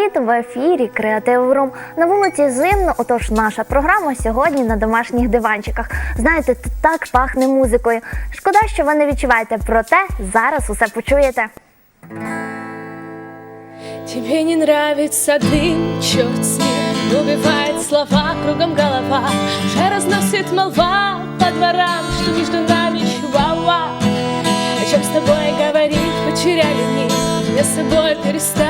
Привіт в ефірі Креатив Рум. На вулиці зимно. Отож, наша програма сьогодні на домашніх диванчиках. Знаєте, тут так пахне музикою. Шкода, що ви не відчуваєте, проте зараз усе почуєте. Тебе не нравится дым, черт с ним слова, кругом голова Уже разносит молва по дворам Что между нами чуава О чем с тобой говорить, потеряли нить Мне с собой перестать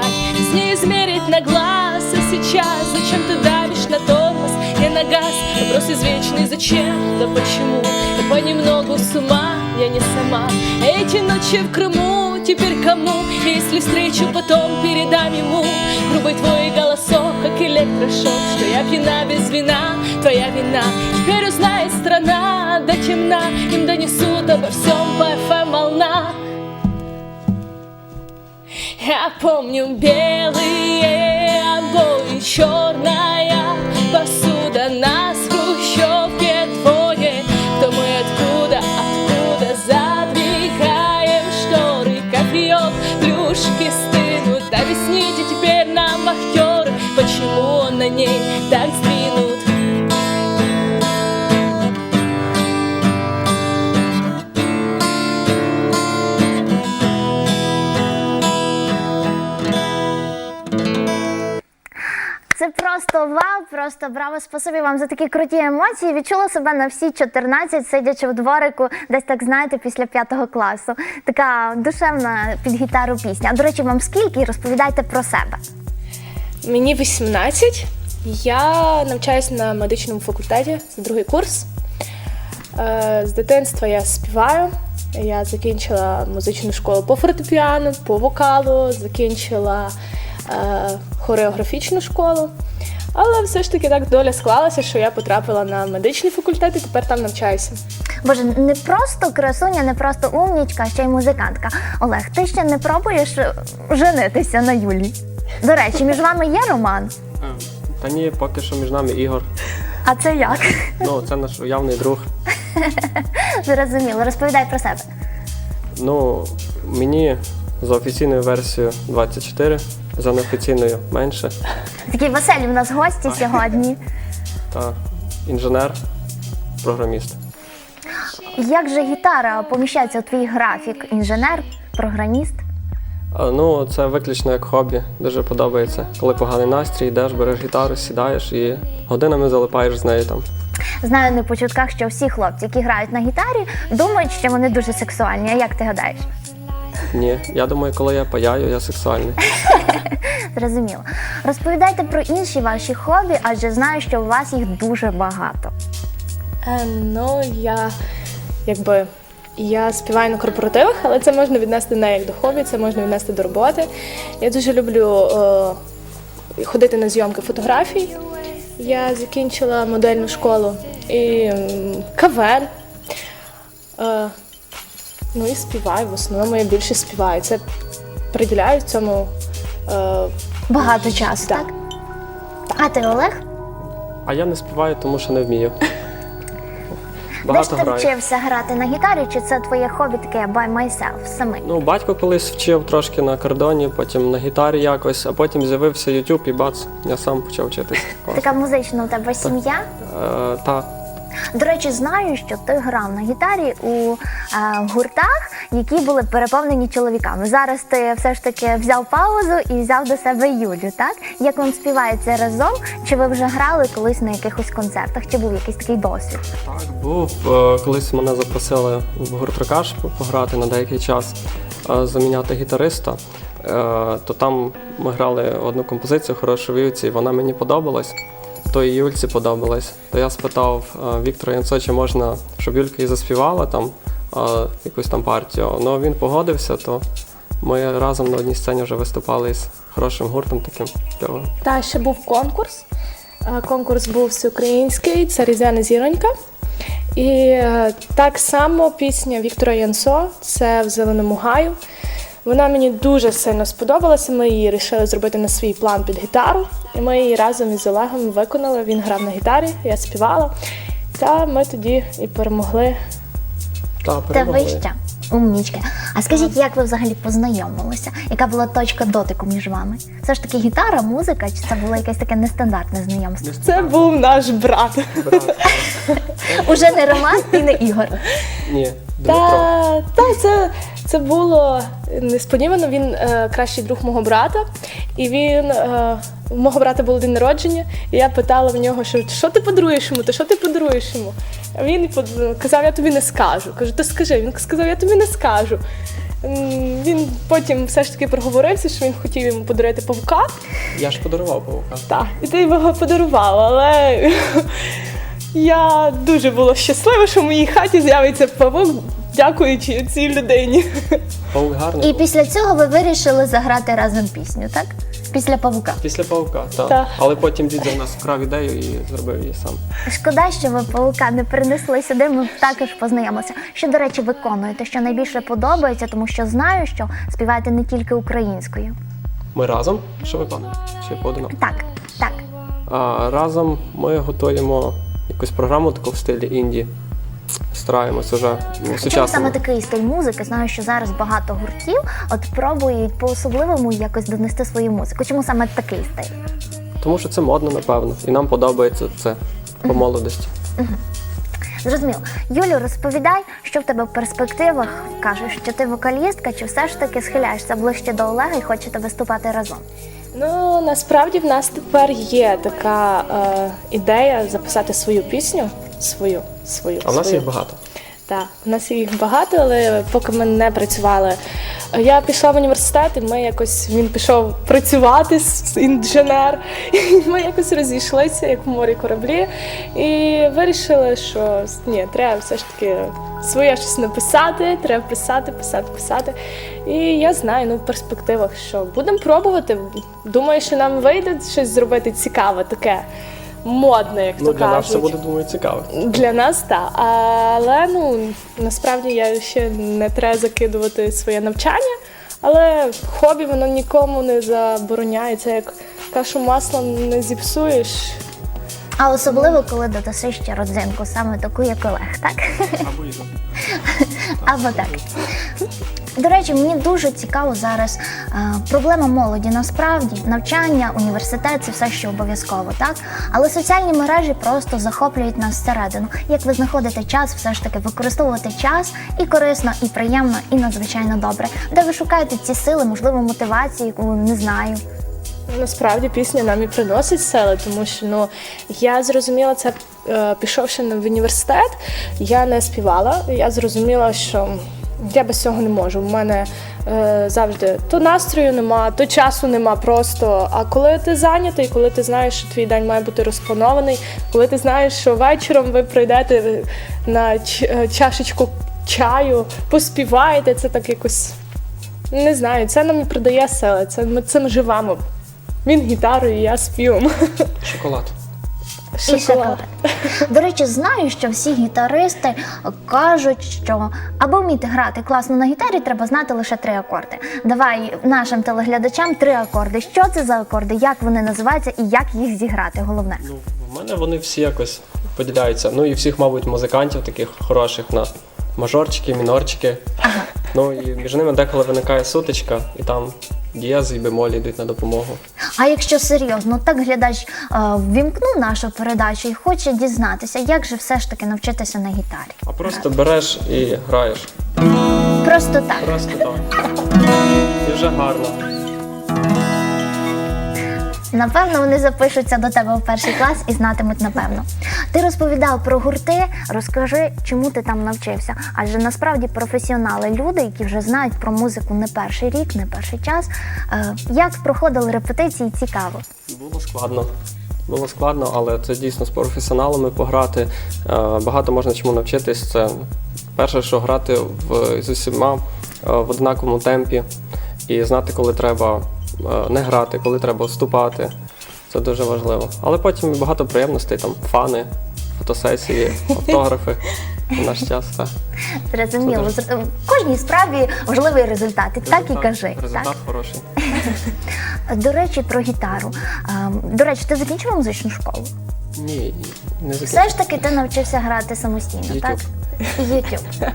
и спать С ней измерить на глаз, а сейчас Зачем ты давишь на тормоз, я на газ? Вопрос извечный, зачем, да почему? И понемногу с ума я не сама. Эти ночи в Крыму теперь кому? Если встречу, потом передам ему. Грубый твой голосок, как электрошок Что я пьяна без вина, твоя вина. Теперь узнает страна, до темна. Им донесут обо всем по ФМ волна я помню белые обои, черная просто браво. Спасибі вам за такі круті емоції. Відчула себе на всі 14, сидячи в дворику, десь так знаєте, після п'ятого класу. Така душевна під гітару пісня. До речі, вам скільки? Розповідайте про себе. Мені 18. Я навчаюся на медичному факультеті, це другий курс. Е, З дитинства я співаю. Я закінчила музичну школу по фортепіано, по вокалу, закінчила е, хореографічну школу. Але все ж таки так доля склалася, що я потрапила на медичний факультет і тепер там навчаюся. Боже, не просто красуня, не просто умнічка, а ще й музикантка. Олег, ти ще не пробуєш е, женитися на Юлі? До речі, між вами є роман? Та ні, поки що між нами ігор. А це як? Ну, це наш уявний друг. Зрозуміло, розповідай про себе. Ну, мені за офіційною версією 24, за неофіційною менше. Такі веселі в нас гості сьогодні. Та інженер, програміст. Як же гітара поміщається у твій графік? Інженер, програміст? А, ну, це виключно як хобі. Дуже подобається. Коли поганий настрій, йдеш, береш гітару, сідаєш і годинами залипаєш з нею там. Знаю не по чутках, що всі хлопці, які грають на гітарі, думають, що вони дуже сексуальні. А як ти гадаєш? Ні, я думаю, коли я паяю, я сексуальний. Зрозуміло. Розповідайте про інші ваші хобі, адже знаю, що у вас їх дуже багато. Е, ну, я якби я співаю на корпоративах, але це можна віднести не як до хобі, це можна віднести до роботи. Я дуже люблю е, ходити на зйомки фотографій. Я закінчила модельну школу і КВН. Е, ну і співаю. В основному я більше співаю. Це приділяю цьому. Е, Багато часу, Да. так? А ти Олег? А я не співаю, тому що не вмію. Де ж Багато ти граю. вчився грати на гітарі, чи це твоє хобі таке by myself, самий? Ну, батько колись вчив трошки на кордоні, потім на гітарі якось, а потім з'явився YouTube і бац, я сам почав вчитися. Клас. Така музична у тебе сім'я? Е, та, До речі, знаю, що ти грав на гітарі у е, гуртах, які були переповнені чоловіками. Зараз ти все ж таки взяв паузу і взяв до себе Юлю, так? Як вам співається разом? Чи ви вже грали колись на якихось концертах? Чи був якийсь такий досвід? так, був. Е, колись мене запросили в гурт пограти на деякий час, е, заміняти гітариста. Е, то там ми грали одну композицію хорошу вівці, і вона мені подобалась. То і Юльці подобалась. То я спитав е, Віктора Янцо, чи можна, щоб Юлька і заспівала там е, якусь там партію. Ну він погодився, то ми разом на одній сцені вже виступали з хорошим гуртом таким. Та ще був конкурс. Е, Конкурс був всеукраїнський, це Різдвяна зіронька. І так само пісня Віктора Янсо це в зеленому гаю. Вона мені дуже сильно сподобалася. Ми її вирішили зробити на свій план під гітару. І ми її разом із Олегом виконали. Він грав на гітарі, я співала. Та ми тоді і перемогли. Та, Та перемогли. вища. Умнічка. А скажіть, як ви взагалі познайомилися? Яка була точка дотику між вами? Все ж таки гітара, музика, чи це було якесь таке нестандартне знайомство? Це був наш брат. Брат. Уже не Роман і не Ігор. Ні, Дмитро. Та, та це, це було несподівано. Він е, кращий друг мого брата, і він е, у мого брата було день народження, і я питала в нього, що, що ти подаруєш йому, та що ти подаруєш йому? А він казав, я тобі не скажу. Кажу, ти скажи. Він сказав, я тобі не скажу. Він потім все ж таки проговорився, що він хотів йому подарувати павука. Я ж подарував павука. Так, і ти його подарувала, але я дуже була щаслива, що в моїй хаті з'явиться павук, дякуючи цій людині. Гарний. І після цього ви вирішили заграти разом пісню, так? Після павука. Після павука, так. Так. Але потім дідзя в нас вкрав ідею і зробив її сам. Шкода, що ви павука не принесли сюди. Ми б також познайомилися. Що, до речі, виконуєте, що найбільше подобається, тому що знаю, що співаєте не тільки українською. Ми разом що виконуємо? Чи поодиноко? Так, так. А разом ми готуємо якусь програму таку в стилі інді. Стараємось уже ну, Чому сучасно. саме такий стиль музики? Знаю, що зараз багато гуртів от пробують по-особливому якось донести свою музику. Чому саме такий стиль? Тому що це модно, напевно. І нам подобається це по молодості. Зрозуміло. Юлю, розповідай, що в тебе в перспективах кажеш, що ти вокалістка, чи все ж таки схиляєшся ближче до Олега і хочете виступати разом? Ну насправді в нас тепер є така е, ідея записати свою пісню. Свою, свою. А в нас свою. їх багато. Так, у нас їх багато, але поки ми не працювали. Я пішла в університет, і ми якось він пішов працювати с- інженер. І ми якось розійшлися, як в морі кораблі, і вирішили, що ні, треба все ж таки своє щось написати, треба писати, писати, писати. І я знаю, ну в перспективах, що будемо пробувати. Думаю, що нам вийде щось зробити цікаве, таке модне, як Ну, то для нас кажуть. це буде, думаю, цікаво. Для нас так. Але ну насправді я ще не треба закидувати своє навчання. Але хобі воно нікому не забороняє. Це як кашу маслом не зіпсуєш. А особливо, коли додаси ще родзинку, саме таку, як Олег, так? Або їду. Або так. До речі, мені дуже цікаво зараз е, проблема молоді. Насправді навчання, університет це все ще обов'язково, так? Але соціальні мережі просто захоплюють нас всередину. Як ви знаходите час, все ж таки використовувати час і корисно, і приємно, і надзвичайно добре. Де ви шукаєте ці сили, можливо, мотивацію, яку не знаю. Насправді пісня нам і приносить сили, тому що ну я зрозуміла це, е, пішовши в університет, я не співала. Я зрозуміла, що я без цього не можу. У мене е, завжди то настрою нема, то часу нема просто. А коли ти зайнятий, коли ти знаєш, що твій день має бути розпланований, коли ти знаєш, що вечором ви прийдете на е, чашечку чаю, поспіваєте, це так якось. Не знаю, це нам придає сили. Це ми цим живемо. Він гітарою, я співом. Шоколад. І шоколад. До речі, знаю, що всі гітаристи кажуть, що аби вміти грати класно на гітарі, треба знати лише три акорди. Давай нашим телеглядачам три акорди. Що це за акорди, як вони називаються і як їх зіграти? Головне. Ну, в мене вони всі якось поділяються. Ну і всіх, мабуть, музикантів таких хороших на мажорчики, мінорчики. Ну і між ними деколи виникає сутичка, і там дієзи і бемолі йдуть на допомогу. А якщо серйозно, так глядач е, ввімкнув нашу передачу і хоче дізнатися, як же все ж таки навчитися на гітарі. А просто береш і граєш. Просто так. Просто так. І вже гарно. Напевно, вони запишуться до тебе в перший клас і знатимуть напевно. Ти розповідав про гурти. Розкажи, чому ти там навчився? Адже насправді професіонали, люди, які вже знають про музику не перший рік, не перший час. Е, Як проходили репетиції, цікаво. Було складно. Було складно, але це дійсно з професіоналами пограти. Е, Багато можна чому навчитись. Це перше, що грати в, з усіма е, в однаковому темпі і знати, коли треба не грати, коли треба вступати. Це дуже важливо. Але потім багато приємностей, там фани, фотосесії, автографи в наш час. Так. Зрозуміло. Це Зр- В кожній справі важливий результат. І так і Результат- кажи. Результат Так? хороший. До речі, про гітару. Е, До речі, ти закінчила музичну школу? Ні, не Все ж таки ти навчився грати самостійно, так? YouTube. YouTube.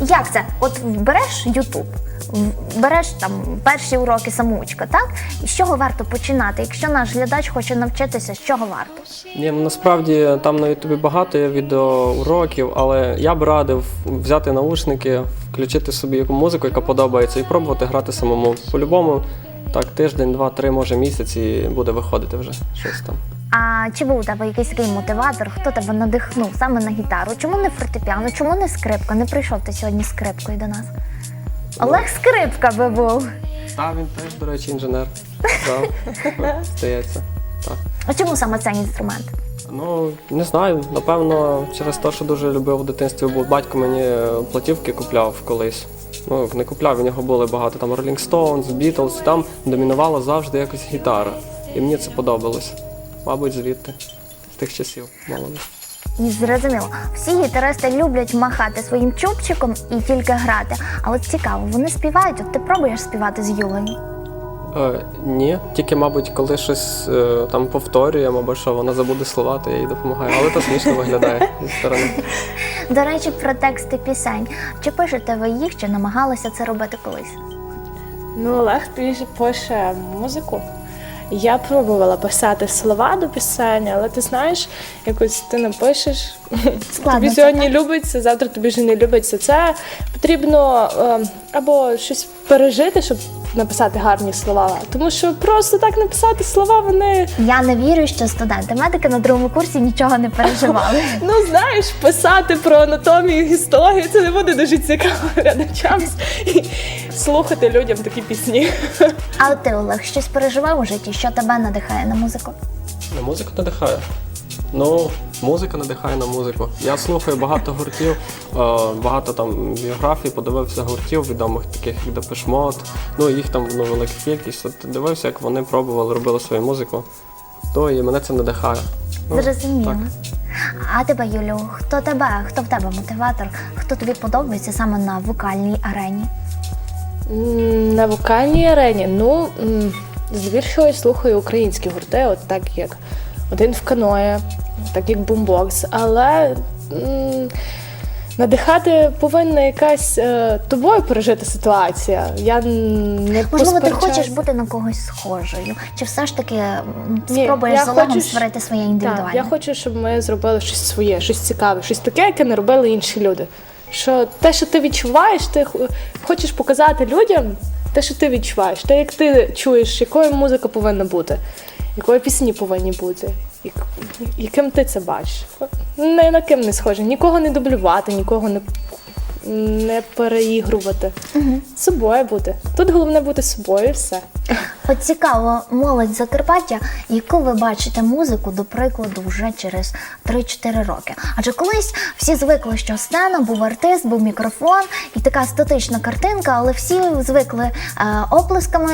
Як це? От береш YouTube, береш там перші уроки самоучка, так? І з чого варто починати? Якщо наш глядач хоче навчитися, з чого варто? Ні, ну насправді там на Ютубі багато є відеоуроків, але я б радив взяти наушники, включити собі яку музику, яка подобається, і пробувати грати самому. По-любому, так, тиждень, два, три, може місяць, і буде виходити вже щось там. А чи був у тебе якийсь такий мотиватор, хто тебе надихнув саме на гітару? Чому не фортепіано? Чому не скрипка? Не прийшов ти сьогодні скрипкою до нас? Олег Скрипка би був. А він теж, до речі, інженер. Так, здається. Так. А чому саме цей інструмент? Ну, не знаю, напевно, через те, що дуже любив в дитинстві, бо батько мені е, платівки купляв колись. Ну, не купляв, у нього були багато там Rolling Stones, Beatles, там домінувала завжди якось гітара. І мені це подобалось. Мабуть, звідти, з тих часів молоді. І зрозуміло, всі гітаристи люблять махати своїм чубчиком і тільки грати. А от цікаво, вони співають, от ти пробуєш співати з Юлею. Е, ні, тільки, мабуть, коли щось е, там повторюємо або що, вона забуде слова, то я їй допомагаю. Але то смішно виглядає зі сторони. До речі, про тексти пісень. Чи пишете ви їх, чи намагалися це робити колись? Ну, Олег більше пише музику. Я пробувала писати слова до пісень, але ти знаєш, якось ти напишеш. Складно тобі сьогодні так? любиться, завтра тобі вже не любиться. Це потрібно е, або щось пережити, щоб написати гарні слова. Тому що просто так написати слова, вони Я не вірю, що студенти медики на другому курсі нічого не переживали. ну знаєш, писати про анатомію, історію це не буде дуже цікаво глядачам і слухати людям такі пісні. А ти, Олег, щось переживав у житті, що тебе надихає на музику? На музику надихає. Ну, музика надихає на музику. Я слухаю багато гуртів, е, багато там біографій, подивився гуртів відомих, таких як Mode. Ну, їх там ну, велика кількість. От дивився, як вони пробували, робили свою музику. То і мене це надихає. Ну, Зрозуміло. так. А тебе, Юлю, хто тебе, хто в тебе мотиватор, хто тобі подобається саме на вокальній арені? На вокальній арені, ну здебільшого слухаю українські гурти, от так як один в каное, так як бумбокс. Але м, надихати повинна якась е, тобою пережити ситуація. Я не Можливо, ти хочеш бути на когось схожою, чи все ж таки Ні, спробуєш з Олегом хочу, створити своє Так, я хочу, щоб ми зробили щось своє, щось цікаве, щось таке, яке не робили інші люди. Що те, що ти відчуваєш, ти хочеш показати людям те, що ти відчуваєш, те, як ти чуєш, якою музика повинна бути, якої пісні повинні бути, як- яким ти це бачиш. Не на ким не схоже, нікого не дублювати, нікого не, не переігрувати. Собою бути. Тут головне бути собою і все. От цікаво, молодь Закарпаття, яку ви бачите музику, до прикладу, вже через 3-4 роки. Адже колись всі звикли, що сцена був артист, був мікрофон і така статична картинка, але всі звикли е, оплесками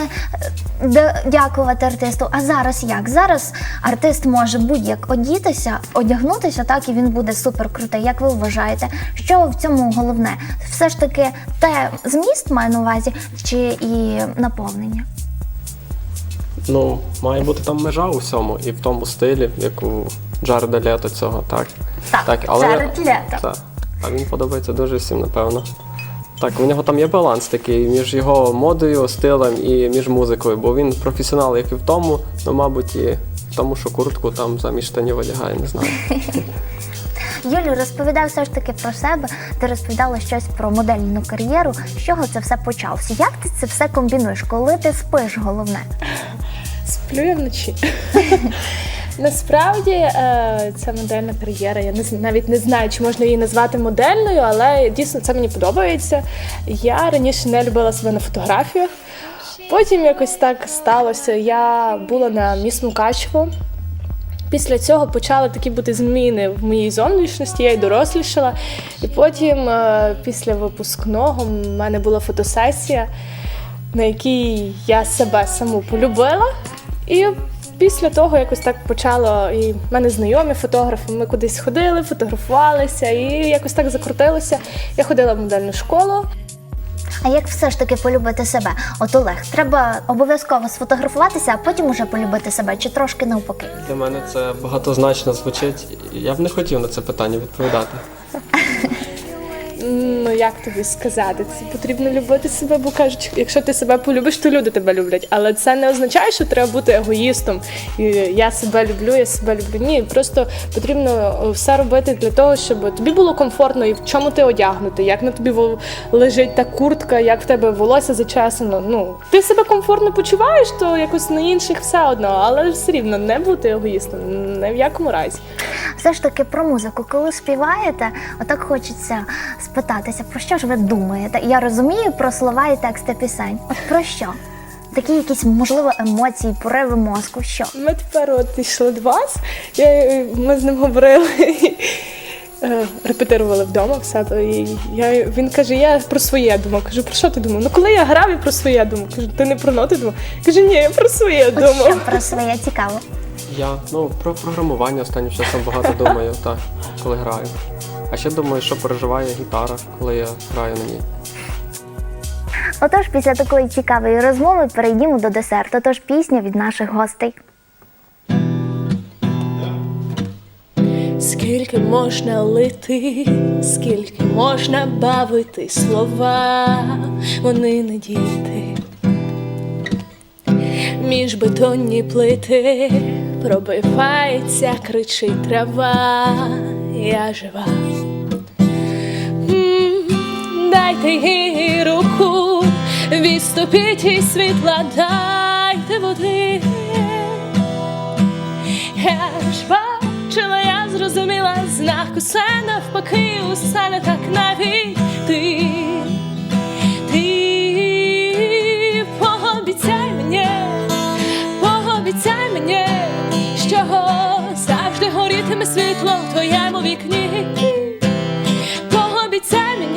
е, дякувати артисту. А зараз як? Зараз артист може будь-як одітися, одягнутися, так і він буде супер крутий. Як ви вважаєте, що в цьому головне? Все ж таки, те зміст має на увазі, чи і наповнення? Ну, має бути там межа у всьому, і в тому стилі, як у Джареда Лето цього, так. Так, Джаред Лето. Так. А він подобається дуже всім, напевно. Так, у нього там є баланс такий між його модою, стилем і між музикою, бо він професіонал, як і в тому, ну, мабуть, і в тому, що куртку там замість штанів одягає, не знаю. Юлю, розповідай все ж таки про себе. Ти розповідала щось про модельну кар'єру. З чого це все почалося? Як ти це все комбінуєш? Коли ти спиш, головне? Сплю я вночі. Насправді е, ця модельна кар'єра, я навіть не знаю, чи можна її назвати модельною, але дійсно це мені подобається. Я раніше не любила себе на фотографіях. Потім якось так сталося. Я була на міс Мукачево. Після цього почали такі бути зміни в моїй зовнішності, я й дорослішала. І потім, е, після випускного, в мене була фотосесія, на якій я себе саму полюбила. І після того якось так почало. І в мене знайомі фотографи, ми кудись ходили, фотографувалися, і якось так закрутилося. Я ходила в модельну школу. А як все ж таки полюбити себе? От Олег, треба обов'язково сфотографуватися, а потім уже полюбити себе, чи трошки навпаки? Для мене це багатозначно звучить. Я б не хотів на це питання відповідати. Ну як тобі сказати? Це потрібно любити себе, бо кажуть, якщо ти себе полюбиш, то люди тебе люблять. Але це не означає, що треба бути егоїстом. І я себе люблю, я себе люблю. Ні, просто потрібно все робити для того, щоб тобі було комфортно і в чому ти одягнути, як на тобі лежить та куртка, як в тебе волосся зачесано. Ну ти себе комфортно почуваєш, то якось на інших все одно, але все рівно не бути егоїстом, не в якому разі. Все ж таки про музику, коли співаєте, отак хочеться спитатися, про що ж ви думаєте? Я розумію про слова і тексти пісень. От про що? Такі якісь, можливо, емоції, пориви мозку. Що? Ми тепер от йшли до вас. Я, ми з ним говорили. е, Репетирували вдома в себе. І я, він каже, я про своє думав. Кажу, про що ти думав? Ну коли я грав, я про своє думав. Кажу, ти не про ноти думав? Каже, ні, я про своє От що про своє цікаво? Я ну про програмування останнім часом багато думаю, так, коли граю. А ще думаю, що переживає гітара, коли я граю на ній. Отож, після такої цікавої розмови перейдімо до десерту. Тож пісня від наших гостей. Скільки можна лити, скільки можна бавити слова, вони не діти. Між бетонні плити пробивається, кричить трава, я жива. Їй руку, відступіть і світла, дайте води. Я ж бачила, я зрозуміла знак, усе навпаки, усе не так навіть ти. Ти пообіцяй мені, пообіцяй мені, що завжди горітиме світло в твоєму вікні. Пообіцяй мені,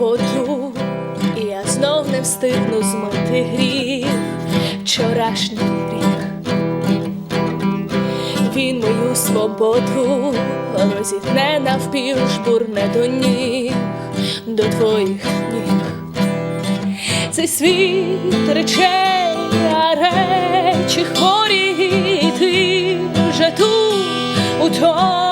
воду, і я знов не встигну змити гріх, вчорашній гріх. Він мою свободу розітне навпіл, жбурне до ніг, до твоїх ніг. Цей світ речей, а речі хворі, і ти вже тут, у тому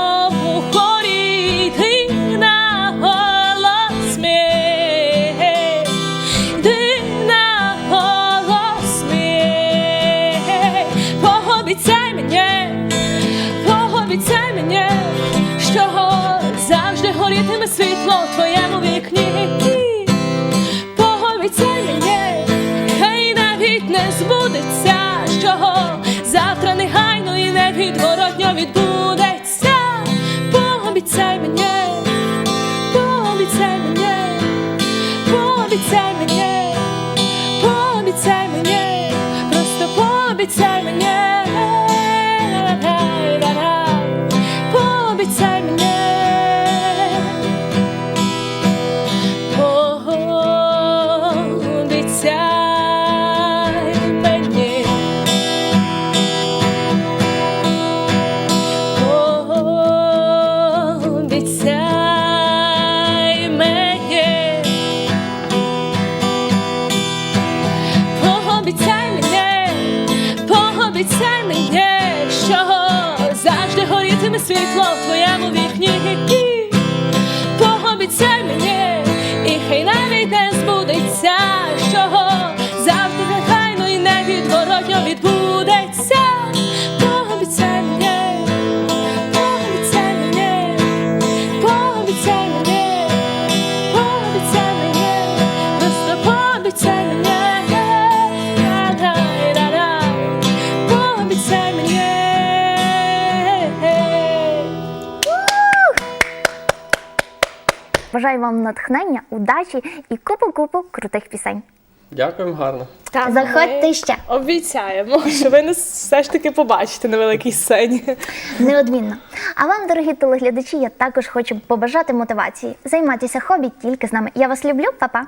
Бажаю вам натхнення, удачі і купу-купу крутих пісень. Дякуємо гарно. Та Заходьте ще. Обіцяємо, що ви нас все ж таки побачите на великій сцені. Неодмінно. А вам, дорогі телеглядачі, я також хочу побажати мотивації. Займайтеся хобі тільки з нами. Я вас люблю, па-па!